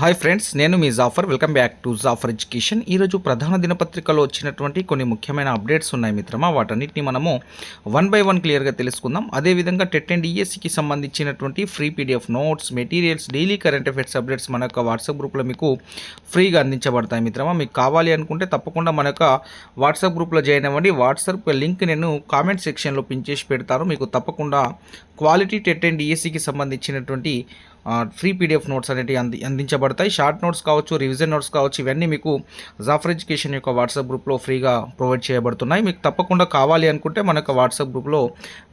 Hi friends నేను మీ Jaffar welcome back to Jaffar education ఈరోజు ప్రధాన దినపత్రికలో వచ్చినటువంటి కొన్ని ముఖ్యమైన అప్డేట్స్ ఉన్నాయి మిత్రమా. వాటన్నిటిని మనము వన్ బై వన్ క్లియర్గా తెలుసుకుందాం. అదేవిధంగా టెట్ అండ్ ఈఎస్సికి సంబంధించినటువంటి free PDF notes materials daily current affairs updates మన యొక్క వాట్సాప్ గ్రూప్లో మీకు ఫ్రీగా అందించబడతాయి మిత్రమా. మీకు కావాలి అనుకుంటే తప్పకుండా మన యొక్క వాట్సాప్ గ్రూప్లో జాయిన్ అవ్వండి. వాట్సాప్ లింక్ నేను కామెంట్ సెక్షన్లో పిన్ చేసి పెడతాను. మీకు తప్పకుండా క్వాలిటీ టెట్ అండ్ ఈఎస్సికి సంబంధించినటువంటి ఫ్రీ పీడిఎఫ్ నోట్స్ అనేవి అంది అందించబడతాయి. షార్ట్ నోట్స్ కావచ్చు రివిజన్ నోట్స్ కావచ్చు ఇవన్నీ మీకు జాఫర్ ఎడ్యుకేషన్ యొక్క వాట్సాప్ గ్రూప్లో ఫ్రీగా ప్రొవైడ్ చేయబడుతున్నాయి. మీకు తప్పకుండా కావాలి అనుకుంటే మన యొక్క వాట్సాప్ గ్రూప్లో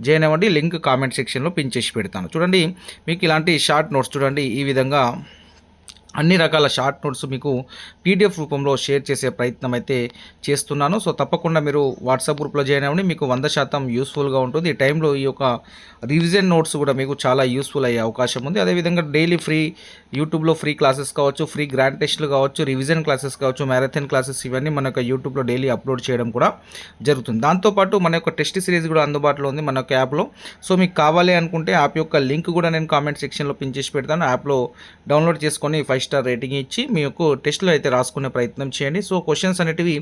జాయిన్ అవ్వండి. లింక్ కామెంట్ సెక్షన్లో పిన్ చేసి పెడతాను. చూడండి మీకు ఇలాంటి షార్ట్ నోట్స్ చూడండి ఈ విధంగా అన్ని రకాల షార్ట్ నోట్స్ మీకు పీడిఎఫ్ రూపంలో షేర్ చేసే ప్రయత్నం అయితే చేస్తున్నాను. సో తప్పకుండా మీరు వాట్సాప్ గ్రూప్లో జాయిన్ అవ్వండి. మీకు వంద శాతం యూస్ఫుల్గా ఉంటుంది. ఈ టైంలో ఈ యొక్క రివిజన్ నోట్స్ కూడా మీకు చాలా యూస్ఫుల్ అయ్యే అవకాశం ఉంది. అదేవిధంగా డైలీ ఫ్రీ యూట్యూబ్లో ఫ్రీ క్లాసెస్ కావచ్చు ఫ్రీ గ్రాండ్ టెస్ట్లు కావచ్చు రివిజన్ క్లాసెస్ కావచ్చు మ్యారథాన్ క్లాసెస్ ఇవన్నీ మన యొక్క యూట్యూబ్లో డైలీ అప్లోడ్ చేయడం కూడా జరుగుతుంది. దాంతోపాటు మన యొక్క టెస్ట్ సిరీస్ కూడా అందుబాటులో ఉంది మన యొక్క యాప్లో. సో మీకు కావాలి అనుకుంటే యాప్ యొక్క లింక్ కూడా నేను కామెంట్ సెక్షన్లో పిన్ చేసి పెడతాను. యాప్లో డౌన్లోడ్ చేసుకొని ఫైవ్ స్టార్ రేటింగ్ ఇచ్చి మీ యొక్క టెస్ట్లో అయితే రాసుకునే ప్రయత్నం చేయండి. సో క్వశ్చన్స్ అనేటివి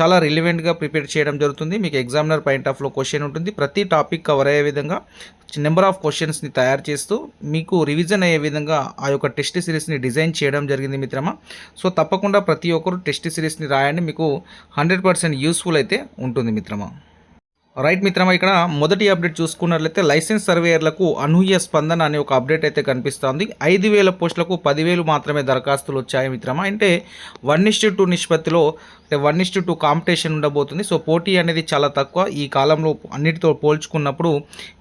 చాలా రిలివెంట్గా ప్రిపేర్ చేయడం జరుగుతుంది. మీకు ఎగ్జామినర్ పాయింట్ ఆఫ్లో క్వశ్చన్ ఉంటుంది. ప్రతి టాపిక్ కవర్ అయ్యే విధంగా నెంబర్ ఆఫ్ క్వశ్చన్స్ని తయారు చేస్తూ మీకు రివిజన్ అయ్యే విధంగా ఆ యొక్క టెస్ట్ సిరీస్ని డిజైన్ చేయడం జరిగింది మిత్రమా. సో తప్పకుండా ప్రతి ఒక్కరు టెస్ట్ సిరీస్ని రాయండి. మీకు హండ్రెడ్ పర్సెంట్ యూస్ఫుల్ అయితే ఉంటుంది మిత్రమా. రైట్ మిత్రమా ఇక్కడ మొదటి అప్డేట్ చూసుకున్నట్లయితే లైసెన్స్ సర్వేయర్లకు అనూహ్య స్పందన అనే ఒక అప్డేట్ అయితే కనిపిస్తోంది. ఐదు వేల పోస్టులకు పదివేలు మాత్రమే దరఖాస్తులు వచ్చాయి మిత్రమా. అంటే వన్ ఇస్టు టూ నిష్పత్తిలో అంటే one is to two competition ఉండబోతుంది. సో పోటీ అనేది చాలా తక్కువ. ఈ కాలంలో అన్నిటితో పోల్చుకున్నప్పుడు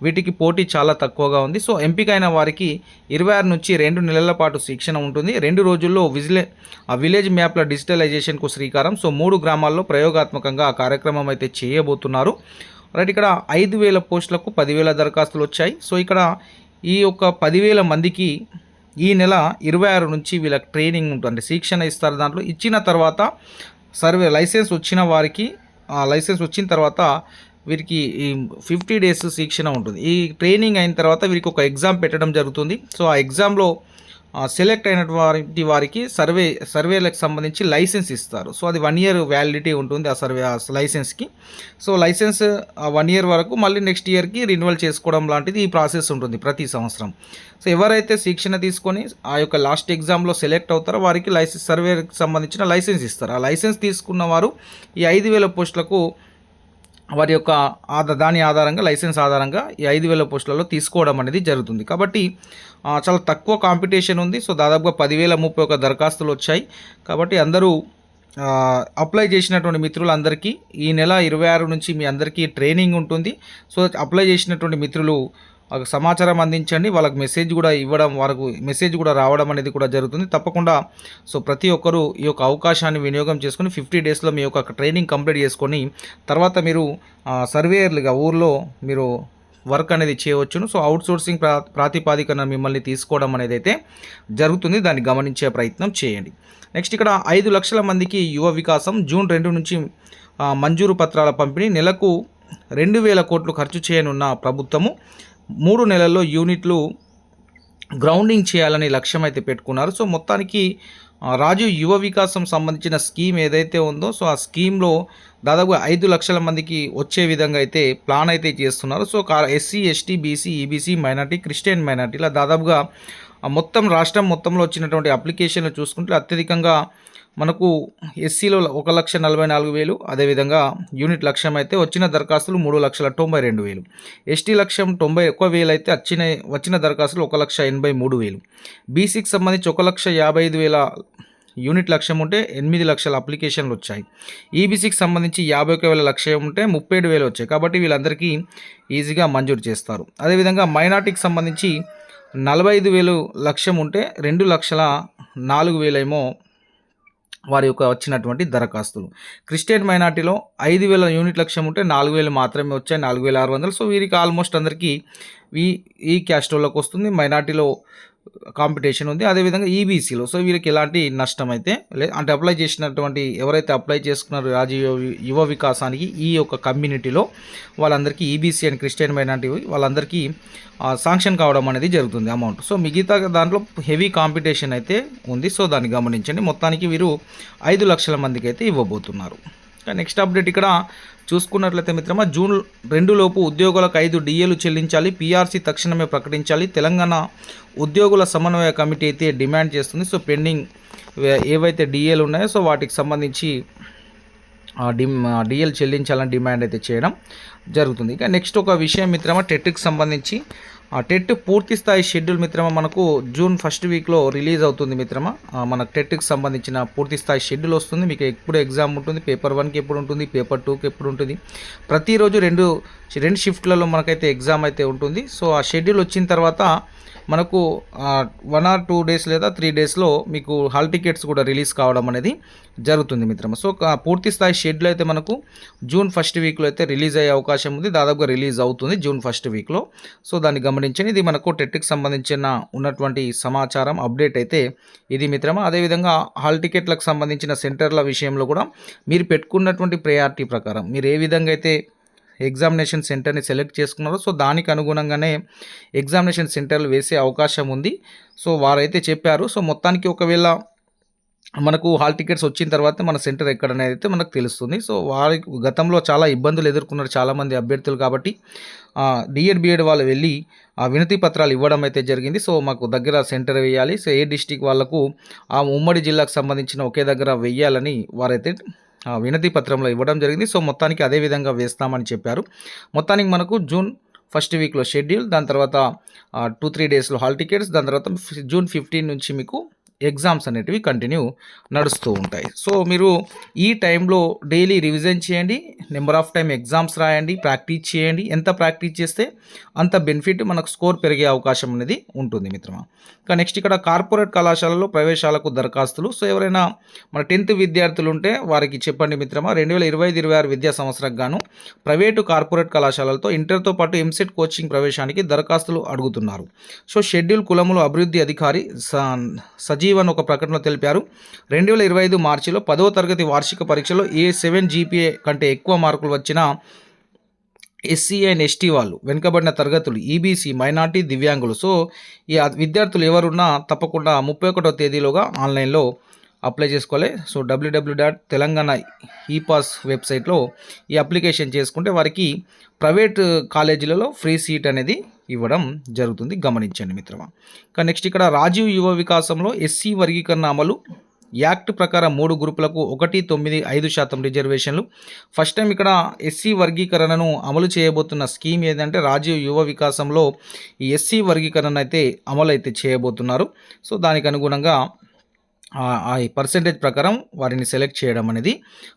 వీటికి పోటీ చాలా తక్కువగా ఉంది. సో ఎంపికైన వారికి ఇరవై ఆరు నుంచి రెండు నెలల పాటు శిక్షణ ఉంటుంది. రెండు రోజుల్లో విజిలే ఆ విలేజ్ మ్యాప్ల డిజిటలైజేషన్కు శ్రీకారం. సో మూడు గ్రామాల్లో ప్రయోగాత్మకంగా ఆ కార్యక్రమం అయితే చేయబోతున్నారు. రైట్ ఇక్కడ ఐదు వేల పోస్టులకు పదివేల దరఖాస్తులు వచ్చాయి. సో ఇక్కడ ఈ యొక్క పదివేల మందికి ఈ నెల ఇరవై ఆరు నుంచి వీళ్ళకి ట్రైనింగ్ ఉంటుంది. శిక్షణ ఇస్తారు దాంట్లో. ఇచ్చిన తర్వాత సర్వే లైసెన్స్ వచ్చిన వారికి ఆ లైసెన్స్ వచ్చిన తర్వాత వీరికి ఈ ఫిఫ్టీ డేస్ శిక్షణ ఉంటుంది. ఈ ట్రైనింగ్ అయిన తర్వాత వీరికి ఒక ఎగ్జామ్ పెట్టడం జరుగుతుంది. సో ఆ ఎగ్జామ్లో సెలెక్ట్ అయిన వారి వారికి సర్వే సర్వేలకు సంబంధించి లైసెన్స్ ఇస్తారు. సో అది వన్ ఇయర్ వ్యాలిడిటీ ఉంటుంది ఆ సర్వే ఆ లైసెన్స్కి సో లైసెన్స్ వన్ ఇయర్ వరకు మళ్ళీ నెక్స్ట్ ఇయర్కి రిన్యువల్ చేసుకోవడం లాంటిది ఈ ప్రాసెస్ ఉంటుంది ప్రతి సంవత్సరం. సో ఎవరైతే శిక్షణ తీసుకొని ఆ యొక్క లాస్ట్ ఎగ్జామ్లో సెలెక్ట్ అవుతారో వారికి లైసెన్స్ సర్వేకి సంబంధించిన లైసెన్స్ ఇస్తారు. ఆ లైసెన్స్ తీసుకున్న వారు ఈ ఐదు వేల పోస్టులకు వారి యొక్క దాని ఆధారంగా లైసెన్స్ ఆధారంగా ఈ ఐదు వేల పోస్టులలో తీసుకోవడం అనేది జరుగుతుంది. కాబట్టి చాలా తక్కువ కాంపిటీషన్ ఉంది. సో దాదాపుగా పదివేల ముప్పై ఒక దరఖాస్తులు వచ్చాయి. కాబట్టి అందరూ అప్లై చేసినటువంటి మిత్రులందరికీ ఈ నెల ఇరవై ఆరు నుంచి మీ అందరికీ ట్రైనింగ్ ఉంటుంది. సో అప్లై చేసినటువంటి మిత్రులు వాళ్ళకి సమాచారం అందించండి వాళ్ళకి మెసేజ్ కూడా ఇవ్వడం వారికి మెసేజ్ కూడా రావడం అనేది కూడా జరుగుతుంది. తప్పకుండా సో ప్రతి ఒక్కరూ ఈ యొక్క అవకాశాన్ని వినియోగం చేసుకొని ఫిఫ్టీ డేస్లో మీ యొక్క ట్రైనింగ్ కంప్లీట్ చేసుకొని తర్వాత మీరు సర్వేయర్లుగా ఊర్లో మీరు వర్క్ అనేది చేయవచ్చును. సో అవుట్ సోర్సింగ్ ప్రా ప్రాతిపాదికన మిమ్మల్ని తీసుకోవడం అనేది అయితే జరుగుతుంది. దాన్ని గమనించే ప్రయత్నం చేయండి. నెక్స్ట్ ఇక్కడ ఐదు లక్షల మందికి యువ వికాసం జూన్ రెండు నుంచి మంజూరు పత్రాల పంపిణీ. నెలకు రెండు వేల కోట్లు ఖర్చు చేయనున్న ప్రభుత్వము. మూడు నెలల్లో యూనిట్లు గ్రౌండింగ్ చేయాలని లక్ష్యం అయితే పెట్టుకున్నారు. సో మొత్తానికి రాజు యువ వికాసం సంబంధించిన స్కీమ్ ఏదైతే ఉందో సో ఆ స్కీమ్లో దాదాపుగా ఐదు లక్షల మందికి వచ్చే విధంగా అయితే ప్లాన్ అయితే చేస్తున్నారు. సో కా SC ST BC EBC minority Christian minority ఇలా దాదాపుగా మొత్తం రాష్ట్రం మొత్తంలో వచ్చినటువంటి అప్లికేషన్లు చూసుకుంటే అత్యధికంగా మనకు ఎస్సీలో ఒక లక్ష నలభై నాలుగు వేలు అదేవిధంగా యూనిట్ లక్ష్యం అయితే వచ్చిన దరఖాస్తులు మూడు లక్షల తొంభై రెండు వేలు. ఎస్టీ లక్ష్యం తొంభై ఒక్క వేలు అయితే వచ్చిన వచ్చిన దరఖాస్తులు ఒక లక్ష ఎనభై మూడు వేలు. బీసీకి సంబంధించి ఒక లక్ష యాభై ఐదు వేల యూనిట్ లక్ష్యం ఉంటే ఎనిమిది లక్షల అప్లికేషన్లు వచ్చాయి. ఈబీసీకి సంబంధించి యాభై ఒక వేల లక్ష్యం ఉంటే ముప్పై ఏడు వేలు వచ్చాయి. కాబట్టి వీళ్ళందరికీ ఈజీగా మంజూరు చేస్తారు. అదేవిధంగా మైనార్టీకి సంబంధించి నలభై ఐదు వేలు లక్ష్యం ఉంటే రెండు లక్షల నాలుగు వేలేమో వారి యొక్క వచ్చినటువంటి దరఖాస్తులు. క్రిస్టియన్ మైనార్టీలో ఐదు వేల యూనిట్ లక్ష్యం ఉంటే నాలుగు వేలు మాత్రమే వచ్చాయి నాలుగు వేల ఆరు వందలు. సో వీరికి ఆల్మోస్ట్ అందరికీ ఈ ఈ క్యాస్ట్ వాళ్ళకి వస్తుంది. మైనార్టీలో కాంపిటీషన్ ఉంది. అదేవిధంగా ఈబీసీలో సో వీళ్ళకి ఎలాంటి నష్టం అయితే లే అంటే అప్లై చేసినటువంటి ఎవరైతే అప్లై చేసుకున్నారో రాజీవ యువ- యువ వికాసానికి ఈ యొక్క కమ్యూనిటీలో వాళ్ళందరికీ ఈబీసీ అండ్ క్రిస్టియన్ మైనార్టీ వాళ్ళందరికీ శాంక్షన్ కావడం అనేది జరుగుతుంది అమౌంట్ సో మిగతా దాంట్లో హెవీ కాంపిటీషన్ అయితే ఉంది. సో దాన్ని గమనించండి. మొత్తానికి వీరు ఐదు లక్షల మందికి అయితే ఇవ్వబోతున్నారు. నెక్స్ట్ అప్డేట్ ఇక్కడ చూసుకున్నట్లయితే మిత్రమా జూన్ రెండు లోపు ఉద్యోగులకు ఐదు డిఏలు చెల్లించాలి పీఆర్సీ తక్షణమే ప్రకటించాలి. తెలంగాణ ఉద్యోగుల సమన్వయ కమిటీ అయితే డిమాండ్ చేస్తుంది. సో పెండింగ్ ఏవైతే డిఏలు ఉన్నాయో సో వాటికి సంబంధించి డి డిమ్ డిఎల్ చెల్లించాలని డిమాండ్ అయితే చేయడం జరుగుతుంది. ఇక నెక్స్ట్ ఒక విషయం మిత్రమా టెట్కి సంబంధించి టెట్ పూర్తి స్థాయి షెడ్యూల్ మిత్రమా మనకు జూన్ ఫస్ట్ వీక్లో రిలీజ్ అవుతుంది మిత్రమా. మన టెట్కి సంబంధించిన పూర్తి స్థాయి షెడ్యూల్ వస్తుంది. మీకు ఎప్పుడు ఎగ్జామ్ ఉంటుంది పేపర్ వన్కి ఎప్పుడు ఉంటుంది పేపర్ టూకి ఎప్పుడు ఉంటుంది. ప్రతిరోజు రెండు రెండు షిఫ్ట్లలో మనకైతే ఎగ్జామ్ అయితే ఉంటుంది. సో ఆ షెడ్యూల్ వచ్చిన తర్వాత మనకు వన్ ఆర్ టూ డేస్ లేదా త్రీ డేస్లో మీకు హాల్ టికెట్స్ కూడా రిలీజ్ కావడం అనేది జరుగుతుంది మిత్రమా. సో పూర్తి స్థాయి షెడ్యూల్ అయితే మనకు జూన్ ఫస్ట్ వీక్లో అయితే రిలీజ్ అయ్యే అవకాశం ఉంది. దాదాపుగా రిలీజ్ అవుతుంది జూన్ ఫస్ట్ వీక్లో. సో దాన్ని గమనించండి. ఇది మనకు టెట్కి సంబంధించిన ఉన్నటువంటి సమాచారం అప్డేట్ అయితే ఇది మిత్రమా. అదేవిధంగా హాల్ టికెట్లకు సంబంధించిన సెంటర్ల విషయంలో కూడా మీరు పెట్టుకున్నటువంటి ప్రయారిటీ ప్రకారం మీరు ఏ విధంగా అయితే ఎగ్జామినేషన్ సెంటర్ని సెలెక్ట్ చేసుకున్నారో సో దానికి అనుగుణంగానే ఎగ్జామినేషన్ సెంటర్లు వేసే అవకాశం ఉంది. సో వారైతే చెప్పారు. సో మొత్తానికి ఒకవేళ మనకు హాల్ టికెట్స్ వచ్చిన తర్వాత మన సెంటర్ ఎక్కడ అనేది అయితే మనకు తెలుస్తుంది. సో వారి గతంలో చాలా ఇబ్బందులు ఎదుర్కొన్నారు చాలామంది అభ్యర్థులు కాబట్టి డిఎడ్ బిఎడ్ వాళ్ళు వెళ్ళి ఆ వినతి పత్రాలు ఇవ్వడం అయితే జరిగింది. సో మాకు దగ్గర సెంటర్ వేయాలి. సో ఏ డిస్టిక్ వాళ్ళకు ఆ ఉమ్మడి జిల్లాకు సంబంధించిన ఒకే దగ్గర వెయ్యాలని వారైతే వినతి పత్రంలో ఇవ్వడం జరిగింది. సో మొత్తానికి అదే విధంగా వేస్తామని చెప్పారు. మొత్తానికి మనకు జూన్ ఫస్ట్ వీక్లో షెడ్యూల్ దాని తర్వాత టూ త్రీ డేస్లో హాల్ టికెట్స్ దాని తర్వాత జూన్ ఫిఫ్టీన్ నుంచి మీకు ఎగ్జామ్స్ అనేటివి కంటిన్యూ నడుస్తూ ఉంటాయి. సో మీరు ఈ టైంలో డైలీ రివిజన్ చేయండి నెంబర్ ఆఫ్ టైం ఎగ్జామ్స్ రాయండి ప్రాక్టీస్ చేయండి. ఎంత ప్రాక్టీస్ చేస్తే అంత బెనిఫిట్ మనకు స్కోర్ పెరిగే అవకాశం అనేది ఉంటుంది మిత్రమా. ఇంకా నెక్స్ట్ ఇక్కడ కార్పొరేట్ కళాశాలలో ప్రవేశాలకు దరఖాస్తులు. సో ఎవరైనా మన టెన్త్ విద్యార్థులు ఉంటే వారికి చెప్పండి మిత్రమా రెండు వేల ఇరవై ఐదు ఇరవై ఆరు విద్యా సంవత్సరానికి గాను ప్రైవేటు కార్పొరేట్ కళాశాలలతో ఇంటర్తో పాటు ఎంసెట్ కోచింగ్ ప్రవేశానికి దరఖాస్తులు అడుగుతున్నారు. సో షెడ్యూల్ కులముల అభివృద్ధి అధికారి స- సజీవన్ ఒక ప్రకటనలో తెలిపారు. రెండు వేల ఇరవై ఐదు మార్చిలో పదవ తరగతి వార్షిక పరీక్షలో ఏ సెవెన్ జీపీఏ కంటే ఎక్కువ మార్కులు వచ్చిన ఎస్సీ అండ్ ఎస్టీ వాళ్ళు వెనుకబడిన తరగతులు ఈబీసీ మైనార్టీ దివ్యాంగులు. సో ఈ విద్యార్థులు ఎవరున్నా తప్పకుండా ముప్పై ఒకటో తేదీలోగా ఆన్లైన్లో అప్లై చేసుకోవాలి. సో డబ్ల్యూడబ్ల్యూ డాట్ తెలంగాణ ఈ పాస్ వెబ్సైట్లో ఈ అప్లికేషన్ చేసుకుంటే వారికి ప్రైవేట్ కాలేజీలలో ఫ్రీ సీట్ అనేది ఇవ్వడం జరుగుతుంది. గమనించండి మిత్రమా. ఇంకా నెక్స్ట్ ఇక్కడ రాజీవ్ యువ వికాసంలో ఎస్సీ వర్గీకరణ అమలు. యాక్ట్ ప్రకారం మూడు గ్రూపులకు ఒకటి తొమ్మిది ఐదు శాతం రిజర్వేషన్లు. ఫస్ట్ టైం ఇక్కడ ఎస్సీ వర్గీకరణను అమలు చేయబోతున్న స్కీమ్ ఏదంటే రాజీవ్ యువ వికాసంలో ఈ ఎస్సీ వర్గీకరణ అయితే అమలు అయితే చేయబోతున్నారు. సో దానికి అనుగుణంగా ఆ- పర్సంటేజ్ ప్రకారం వారిని సెలెక్ట్ చేయడం అనేది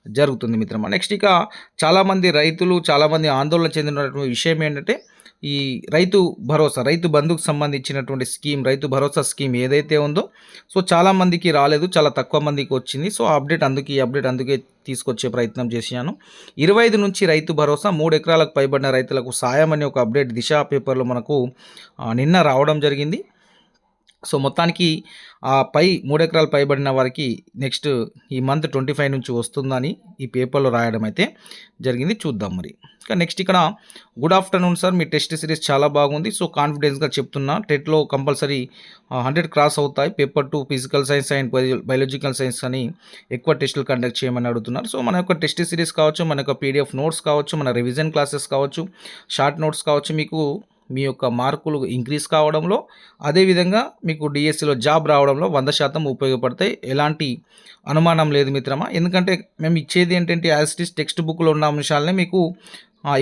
జరుగుతుంది మిత్రమా. నెక్స్ట్ ఇక చాలామంది రైతులు చాలామంది ఆందోళన చెందినటువంటి విషయం ఏంటంటే ఈ రైతు భరోసా రైతు బంధుకు సంబంధించినటువంటి స్కీమ్ రైతు భరోసా స్కీమ్ ఏదైతే ఉందో సో చాలామందికి రాలేదు చాలా తక్కువ మందికి వచ్చింది. సో అప్డేట్ అందుకే ఈ అప్డేట్ అందుకే తీసుకొచ్చే ప్రయత్నం చేశాను ఇరవై ఐదు నుంచి రైతు భరోసా మూడు ఎకరాలకు పైబడిన రైతులకు సాయం అనే ఒక అప్డేట్ దిశ పేపర్లో మనకు నిన్న రావడం జరిగింది. సో మొత్తానికి ఆ పై మూడు ఎకరాలు పైబడిన వారికి నెక్స్ట్ ఈ మంత్ ట్వంటీ ఫైవ్ నుంచి వస్తుందని ఈ పేపర్లో రాయడం అయితే జరిగింది. చూద్దాం మరి. ఇంకా నెక్స్ట్ ఇక్కడ గుడ్ ఆఫ్టర్నూన్ సార్ మీ టెస్ట్ సిరీస్ చాలా బాగుంది. సో కాన్ఫిడెన్స్గా చెప్తున్నా టెట్లో కంపల్సరీ హండ్రెడ్ క్రాస్ అవుతాయి. Paper two physical science and biological science అని ఎక్కువ టెస్టులు కండక్ట్ చేయమని అడుగుతున్నారు. సో మన యొక్క టెస్ట్ సిరీస్ కావచ్చు మన యొక్క పీడిఎఫ్ నోట్స్ కావచ్చు మన రివిజన్ క్లాసెస్ కావచ్చు షార్ట్ నోట్స్ కావచ్చు మీకు మీ యొక్క మార్కులు ఇంక్రీజ్ కావడంలో అదేవిధంగా మీకు డిఎస్సిలో జాబ్ రావడంలో వంద శాతం ఉపయోగపడతాయి. ఎలాంటి అనుమానం లేదు మిత్రమా. ఎందుకంటే మేము ఇచ్చేది ఏంటంటే యాజ్ ఇట్ ఈస్ టెక్స్ట్ బుక్లో ఉన్న అంశాలనే మీకు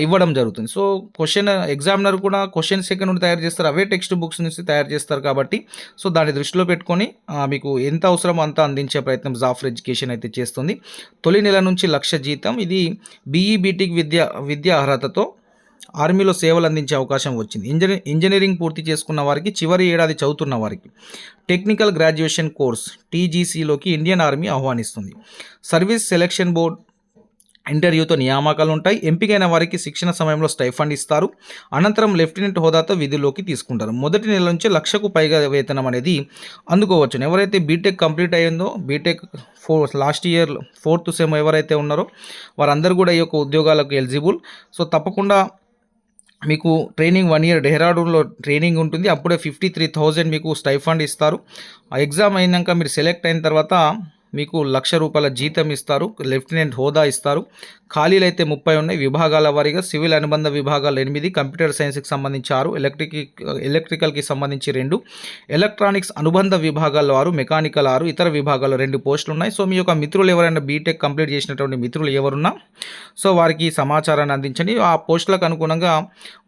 ఇవ్వడం జరుగుతుంది. సో క్వశ్చన్ ఎగ్జామినర్ కూడా క్వశ్చన్ సెకండ్ నుండి తయారు చేస్తారు. అవే టెక్స్ట్ బుక్స్ నుంచి తయారు చేస్తారు కాబట్టి సో దాన్ని దృష్టిలో పెట్టుకొని మీకు ఎంత అవసరమో అంత అందించే ప్రయత్నం జాఫర్ ఎడ్యుకేషన్ అయితే చేస్తుంది. తొలి నెల నుంచి లక్ష జీతం ఇది బీఈ విద్య విద్యా అర్హతతో ఆర్మీలో సేవలు అందించే అవకాశం వచ్చింది. ఇంజనీ ఇంజనీరింగ్ పూర్తి చేసుకున్న వారికి చివరి ఏడాది చదువుతున్న వారికి టెక్నికల్ గ్రాడ్యుయేషన్ కోర్స్ టీజీసీలోకి ఇండియన్ ఆర్మీ ఆహ్వానిస్తుంది. సర్వీస్ సెలక్షన్ బోర్డ్ ఇంటర్వ్యూతో నియామకాలు ఉంటాయి. ఎంపికైన వారికి శిక్షణ సమయంలో స్టైఫండ్ ఇస్తారు. అనంతరం లెఫ్టినెంట్ హోదాతో విధుల్లోకి తీసుకుంటారు. మొదటి నెల నుంచి లక్షకు పైగా వేతనం అనేది అందుకోవచ్చు. ఎవరైతే బీటెక్ కంప్లీట్ అయ్యిందో BTech four last year fourth sem ఎవరైతే ఉన్నారో వారందరూ కూడా ఈ యొక్క ఉద్యోగాలకు ఎలిజిబుల్. సో తప్పకుండా మీకు ట్రైనింగ్ వన్ ఇయర్ డెహ్రాడూన్లో ట్రైనింగ్ ఉంటుంది. అప్పుడే ఫిఫ్టీ త్రీ థౌజండ్ మీకు స్టైఫండ్ ఇస్తారు. ఆ ఎగ్జామ్ అయినాక మీరు సెలెక్ట్ అయిన తర్వాత మీకు లక్ష రూపాయల జీతం ఇస్తారు. లెఫ్టినెంట్ హోదా ఇస్తారు. ఖాళీలు అయితే ముప్పై ఉన్నాయి. విభాగాల వారీగా సివిల్ అనుబంధ విభాగాలు ఎనిమిది కంప్యూటర్ సైన్స్కి సంబంధించి ఆరు ఎలక్ట్రిక్ ఎలక్ట్రికల్కి సంబంధించి రెండు ఎలక్ట్రానిక్స్ అనుబంధ విభాగాల్లో ఆరు మెకానికల్ ఆరు ఇతర విభాగాల్లో రెండు పోస్టులు ఉన్నాయి. సో మీ యొక్క మిత్రులు ఎవరైనా బీటెక్ కంప్లీట్ చేసినటువంటి మిత్రులు ఎవరున్నా సో వారికి సమాచారాన్ని అందించండి. ఆ పోస్టులకు అనుగుణంగా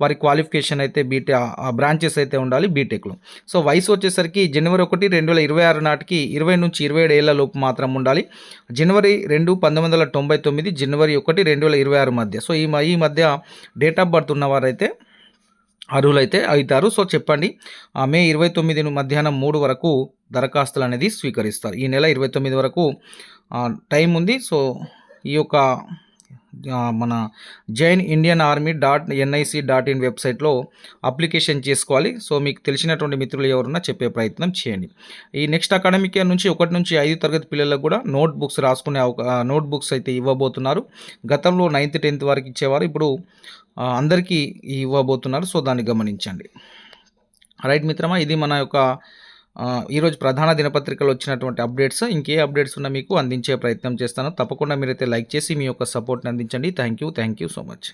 వారి క్వాలిఫికేషన్ అయితే బీటెక్ బ్రాంచెస్ అయితే ఉండాలి బీటెక్లో. సో వయసు వచ్చేసరికి జనవరి ఒకటి రెండు వేల ఇరవై ఆరు నాటికి ఇరవై నుంచి ఇరవై ఏడు ఏళ్ళ లోపు మాత్రం ఉండాలి. జనవరి రెండు పంతొమ్మిది వందల తొంభై తొమ్మిది జనవరి ఒకటి ఒకటి రెండు వేల ఇరవై ఆరు మధ్య. సో ఈ ఈ మధ్య డేట్ ఆఫ్ బర్త్ ఉన్నవారైతే అర్హులైతే అవుతారు సో చెప్పండి ఆ మే ఇరవై తొమ్మిది మధ్యాహ్నం మూడు వరకు దరఖాస్తులు అనేది స్వీకరిస్తారు. ఈ నెల ఇరవై తొమ్మిది వరకు టైం ఉంది. సో ఈ యొక్క మన join Indian Army dot NIC dot in వెబ్సైట్లో అప్లికేషన్ చేసుకోవాలి. సో మీకు తెలిసినటువంటి మిత్రులు ఎవరున్నా చెప్పే ప్రయత్నం చేయండి. ఈ నెక్స్ట్ అకాడమిక్ ఇయర్ నుంచి ఒకటి నుంచి ఐదు తరగతి పిల్లలకు కూడా నోట్ బుక్స్ రాసుకునే అవకా నోట్ బుక్స్ అయితే ఇవ్వబోతున్నారు. గతంలో నైన్త్ టెన్త్ వరకు ఇచ్చేవారు. ఇప్పుడు అందరికీ ఇవ్వబోతున్నారు. సో దాన్ని గమనించండి. రైట్ మిత్రమా ఇది మన యొక్క ఈరోజు ప్రధాన దినపత్రికలు వచ్చినటువంటి అప్డేట్స్ ఇంకే అప్డేట్స్ ఉన్నా మీకు అందించే ప్రయత్నం చేస్తాను. తప్పకుండా మీరైతే లైక్ చేసి మీ యొక్క సపోర్ట్ని అందించండి. Thank you. Thank you so much.